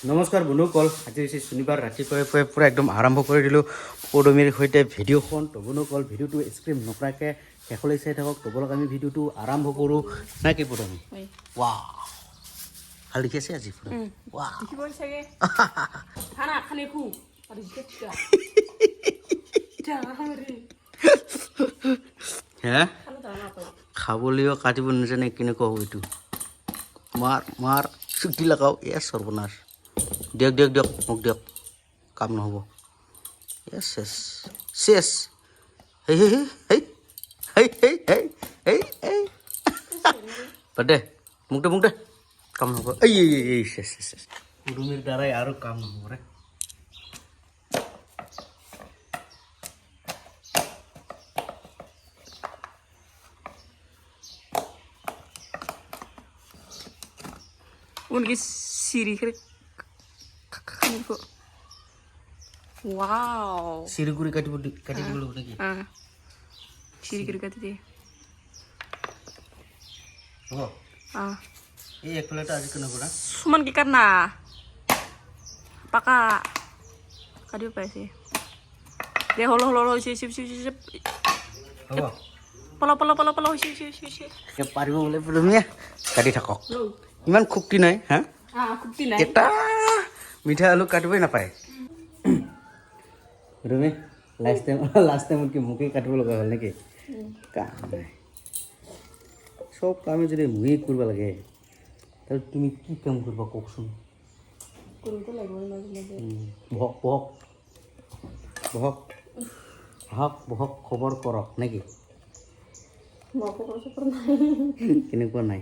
নমস্কাৰ বন্ধুসকল আজি হৈছে শনিবাৰ ৰাতিপুৱাই পুৱাই পূৰা একদম আৰম্ভ কৰি দিলোঁ পদমীৰ সৈতে ভিডিঅ'খন। তো বন্ধুসকল ভিডিঅ'টো স্ক্ৰীপ নকৰাকৈ শেষলৈ চাই থাকক। তো বলক আমি ভিডিঅ'টো আৰম্ভ কৰোঁ। নে কি পদমী ৱা ভালো দেখি আছে আজি হে? খাবলৈও কাটিব নাজানে কেনেকুৱা হ'ব এইটো? মাৰ মাৰ চুটি লগাও। এ সৰ্বনাশ। Dek dek dek mok dek. Kam no hobo. Yes yes. Yes. Hey hey hey. Hey hey hey. Hey hey. Pade. Mok dek mok dek. Kam no hobo. Ay ay ay yes yes yes. Udumir dara yaru kam no hobo re. उनकी सीरी మీకు wow సిరుగురి కట్టి కట్టిగులు ఉన్నకి ఆ సిరుగురి కట్టిది ఓ ఆ ఏ ఎక్కలట అది కన్నా కూడా సుమన్ కి కన్నా పక్క కడి పైసి దే హోలో హోలో హోలో సిప్ సిప్ సిప్ సిప్ হ'ব পল পল পল পল হৈছে হৈছে হৈছে পাৰিব বোলে তুমি কাটি থাকক ইমান খুক্তি নাই হা খুক্তি নাই এটা মিঠা আলু কাটবে না পায়ে Rumi last time last time কি মুখে কাটবো লগা হল নাকি? কাম নাই সব কামে যদি মুখে করবা লাগে তাহলে তুমি কি কাম করবা ককসুন ভক ভক ভক হক ভক খবর করক নাকি? কেনেকুৱা নাই?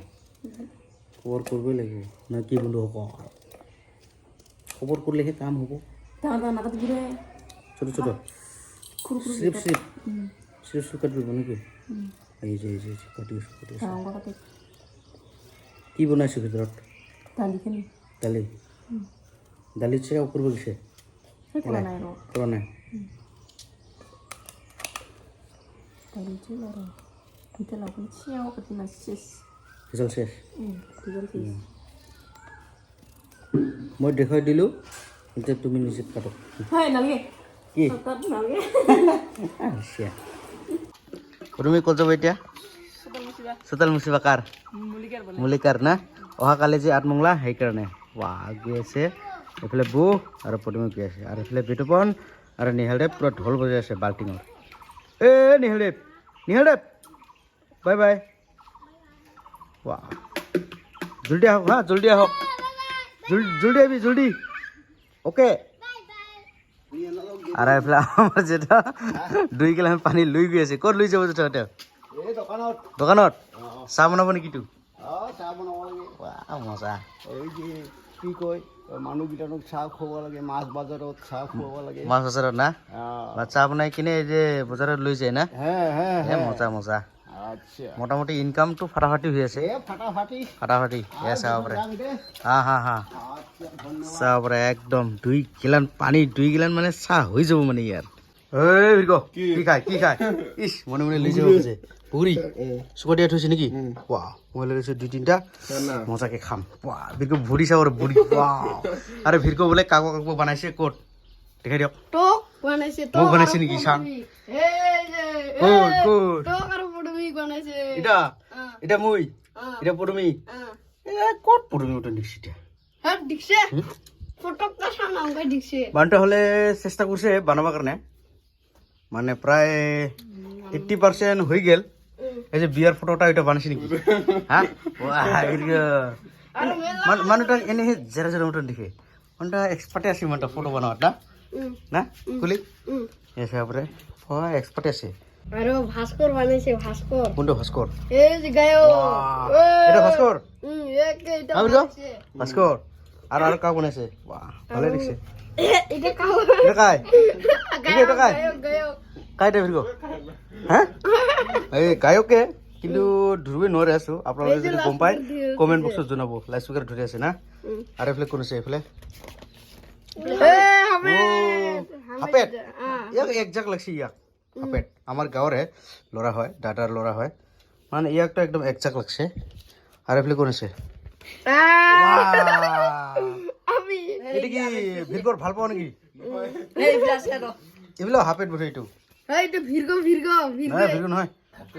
খবৰ কৰিবই লাগিব। নহয় কি বোলো অকল ওপর করলে কাম হবো মাথা ঘুরে ছোট ছোট স্লিপ স্লিপ স্লিপ স্লিপ কাটবে নাকি এই যে এই যে কাটিয়ে কাটিয়ে কি বনাইছো ভিতৰত দালিখিনি দালি দালি চেৰা ওপৰ বগিছে কৰা নাই কৰা নাই দালি চেৰা ভিতৰত আপুনি চিয়াও কাটি নাচিছে ভিতৰত চেছ ভিতৰত চেছ মই দেখুৱাই দিলোঁ এতিয়া তুমি নিজে কাটক কি? তুমি ক'ত যাব এতিয়া? চোতাল মুচিবা। কাৰ? মল্লিকাৰ না? অহাকালি যে আঠমংলা সেইকাৰণে। ৱা গৈ আছে। এইফালে বৌ আৰু পদুমী গৈ আছে। আৰু এইফালে বিতুপন আৰু নিহালদেৱ পূৰা ঢোল বজাই আছে বাল্টিঙত এ নিহালদেৱ নিহালদেৱ। Bye bye. ৱা জলদি আহক হা জলদি আহক। জুলডি আবি জুলডি ওকে। আর এফলা আমার যেটা ডুই গেলে আমি পানি লুই গিয়েছে কর লুই যাব যেটা ওটা দোকানত। চাহ বনাব নেকি তো মজা। এই যে কি কয় মানুহকেইটাক চাহ খুৱাব লাগে মাছ বজাৰত চাহ খুৱাব লাগে। মাছ বজাৰত না? চাহ বনাই কিনে এই যে বজাৰত লৈ যায় না? মজা মজা। আচ্ছা। মোটামুটি ইনকাম তো ফাটাফাটি হয়েছে। ফাটাফাটি। ফাটাফাটি। সাবরে হ্যাঁ হ্যাঁ হ্যাঁ সাবরে একদম দুই গিলান পানি দুই গিলান মানে চা হয়ে যাব মানে ইয়ার এই ভিরগ কি? খায় কি খায় মনে মনে লিজে হচ্ছে পুরি সুপাটি আঠ হয়েছে নাকি? ওয়া মোবাইলে দুই তিনটা। মজাকে খাম। ওয়া ভিরগ ভুড়ি সাবরে ভুড়ি ওয়া আরে ভিরগ বলে কাকু কাকু বানাইছে দেখাই দিয়ক। টক বানাইছে টক বানাইছে নাকি আমি এটা? এটা মুই? এটা পড়মি? এ কোট পড়মি ওটা ডিক্সিটা বানটা হলে চেষ্টা করছে বানাবার কারণে মানে প্রায় এইট্টি পার্সেন্ট হয়ে গেল। এই যে বিয়ার ফটোটা ওইটা বানাইছি নাকি? হ্যাঁ মানুষটা এনে জেরা জেরা মতন দেখে ওটা এক্সপার্টে আসি মনটা ফটো বানাওয়াটা না? কুলি? এসে তারপরে এক্সপার্টে আসে আরে ভাস্কর বানাইছে ভাস্কর। কোনটা ভাস্কর? এই যে গায়ো এটা ভাস্কর? হুম একে এটা ভাস্কর। আর আর কা বানাইছে? বাহ ভালো লাগছে এটা কা এটা কাই? এটা কাই? গায়ো কাই টাইপের হ্যাঁ? এই গায়কে কিন্তু ধৰিব নোৱাৰে আছো। আপোনালোকে যদি গম পায় কমেণ্ট বক্সত জনাব। লাইট স্পীকাৰ ধৰি আছে না? আৰু এইফালে কোন আছে? এইফালে? হাপেট ইয়াক এক জাক লাগছে ইয়াক। হাফেট। আমার গাঁৱৰে ল'ৰা হয় দাদাৰ ল'ৰা হয়। মানে ইয়াকতো একদম একজাক লাগছে। আৰু এইফালে কোন আছে এইটো কি ভিৰগৰ ভালো পাওঁ নেকি? এইবিলাক হাফেট বোধ এইটো। নহয়।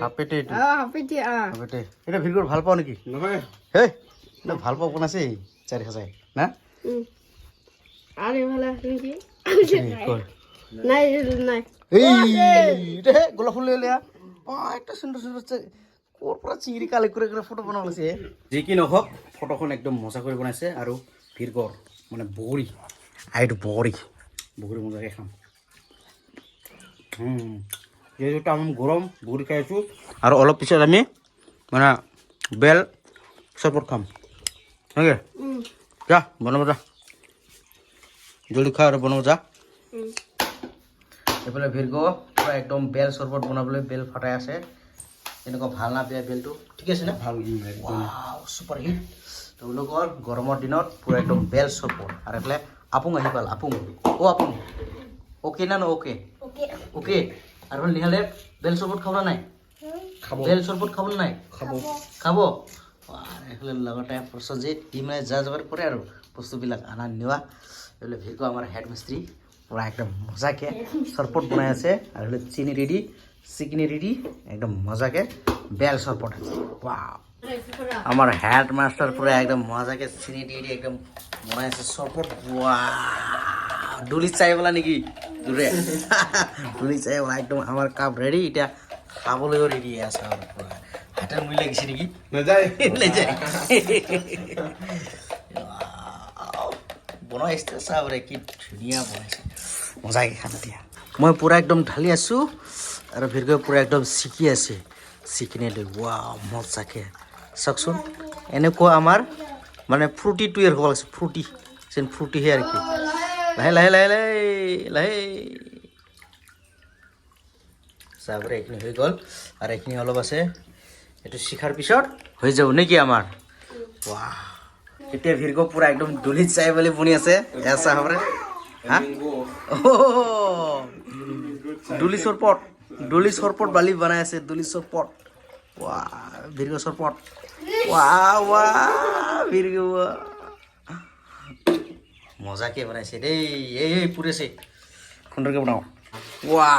হাফেটে। এইটো। হাফেটে এতিয়া ভিৰগৰ ভালো পাওঁ নেকি? নহয়। হেই ভালো পাওঁ কোন আছে চাৰি হাজাই না? আৰু এইফালে আছে নেকি নাই নাই। এই হে গোলাপ ফুল লিয়া অ একটা সুন্দর সুন্দর ক'ৰ পৰা চিঙি কালেক্ট কৰি কৰি ফটো বনাব লাগিছে যি কি নহওক ফটোখন একদম মজা কৰি বনাইছে আৰু ভিৰগৰ মানে বগৰী। আইটো বগৰী। বগৰী মজাকৈ খাম। যিহেতু গৰম বগৰী খাই আছোঁ। আৰু অলপ পিছত আমি মানে বেল চৰবত খাম। হয় যা বনাব যা। জলদি খা আৰু বনাব যা। এইফালে ভিৰগ পূৰা একদম বেল চৰবত বনাবলৈ বেল ফাটাই আছে। তেনেকুৱা ভালো না বেয়া বেলটো। ঠিক আছে নে? ভালো চুপাৰ হিট তেওঁলোকৰ গৰমৰ দিনত পূৰা একদম বেল চৰবত। আৰু এইফালে আপুং আহি পাল আপুং অ' আপুং অ'কে না ন অ'কে অ'কে আৰু নিহালে বেল চৰবত খাব না নাই? খাব। বেল চৰবত খাব নাই? খাব। খাব। আৰু এইফালে লগতে প্ৰসজিত ই মানে যা যোগাৰ কৰে আৰু বস্তুবিলাক আনা নিয়া এইফালে ভিৰগ আমাৰ হেড মিস্ত্ৰী পূৰা একদম মজাকৈ চৰবত বনাই আছে। আৰু এইফালে চিনি ৰেডি চিকিনি ৰেডি একদম মজাকৈ বেল চৰবত আছে। আমাৰ হেড মাষ্টাৰ পূৰা একদম মজাকৈ চিনি দি একদম বনাই আছে ৱা ডুলি চাই বোলা নেকি? দূৰে ডুলি চাই বোলা একদম আমাৰ কাপ ৰেডি এতিয়া খাবলৈও ৰেডি আছে পূৰা হাতেৰ মুই লাগিছে নেকি? নাযায় নাযায় ষ্টেজ চাবৰে কি ধুনীয়া বনাইছে মজাকৈ খাম এতিয়া মই পূৰা একদম ঢালি আছোঁ আৰু ভিৰগৈ পূৰা একদম চিকি আছে। চিকিনে লৈ ৱা মজাকৈ। চাওকচোন, এনেকুৱা আমাৰ মানে ফ্ৰুটিটোৱে হ'ব লাগিছে, ফ্ৰুটি, যেন ফ্ৰুটিহে আৰু কি। লাহে লাহে লাহে লাহে লাহে। চাবৰে এইখিনি হৈ গ'ল আৰু এইখিনি অলপ আছে। এইটো শিখাৰ পিছত হৈ যাব নেকি আমাৰ? ৱা এতিয়া ভিৰগ পূৰা একদম দলিত চাই বুলি বনি আছে। এচা হ'বৰে হা? ডুলি চৰপট। ডুলি চৰপট বালি বনাই আছে ডুলি চৰপট। ৱা ভিৰগ চৰপট। ৱা ৱা ভিৰগ মজাকে বনাইছে দেই। এই এই পুৰেছে সুন্দৰকৈ বনাওঁ। ৱা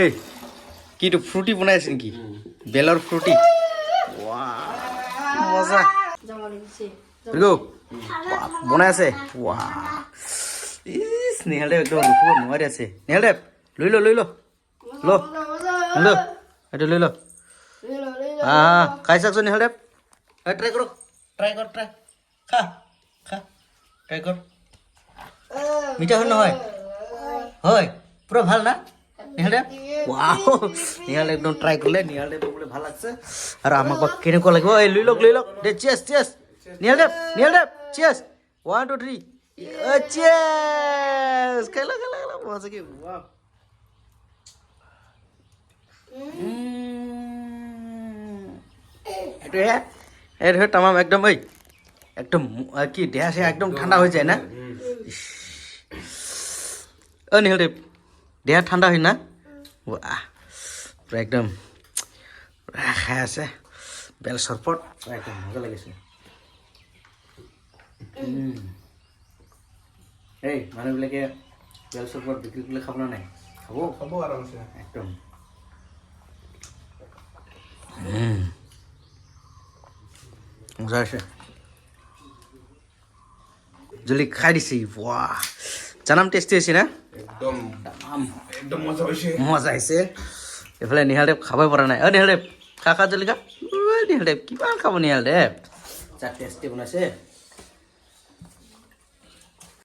এই কিটো ফ্ৰুটি বনাইছে নেকি? বেলৰ ফ্ৰুটি। ৱা মজা। বনাই আছে? ৱা ইছ নিহালদেৱ একদম ৰখিব নোৱাৰি আছে। নিহালদেৱ লৈ ল লৈ ল। ল। ল এইটো লৈ ল। হা হা খাই চাওকচোন নিহালদেৱ ট্ৰাই কৰক। ট্ৰাই কৰ ট্ৰাই খা খা ট্ৰাই কৰ। মিঠা হয় নহয়? হয়। পুৰা ভাল না? নিহালদেৱ ৱাও নিহালে একদম ট্ৰাই কৰিলে। নিহালদেৱ ভালো লাগছে। আৰু আমাক কেনেকুৱা লাগিব? এই লৈ লওক লৈ লওক। দে চিয়াছ চিয়াছ নিহালদেৱ নিহালদেৱ চিয়াছ ওৱান টু থ্ৰী চিয়াছ খাইলা খাইলা খাইলা মজাকে ৱাও এইটোহে এইটো তামাম একদম এই একদম কি দেহা চেহা একদম ঠাণ্ডা হৈ যায় না? অ নিহলদেৱ দেহা ঠাণ্ডা হয় না? একদম খাই আছে। বেল চৰবত একদম মজা লাগিছে। এই মানুহবিলাকে বেল চৰবত বিক্ৰী কৰিলে খাব নে নাই? খাব? খাব আৰামছে। একদম। মজা আছে জলদি খাই দিছে। বাহ জানাম টেষ্টি হৈছে না? একদম। একদম। মজা হৈছে। মজা আহিছে এইফালে নিহালদেৱ খাবই পৰা নাই। অ নিহালদেৱ খা খা জলদি খা ঐ, নিহালদেৱ কিমান খাব নিহালদেৱ যা টেষ্টি বনাইছে।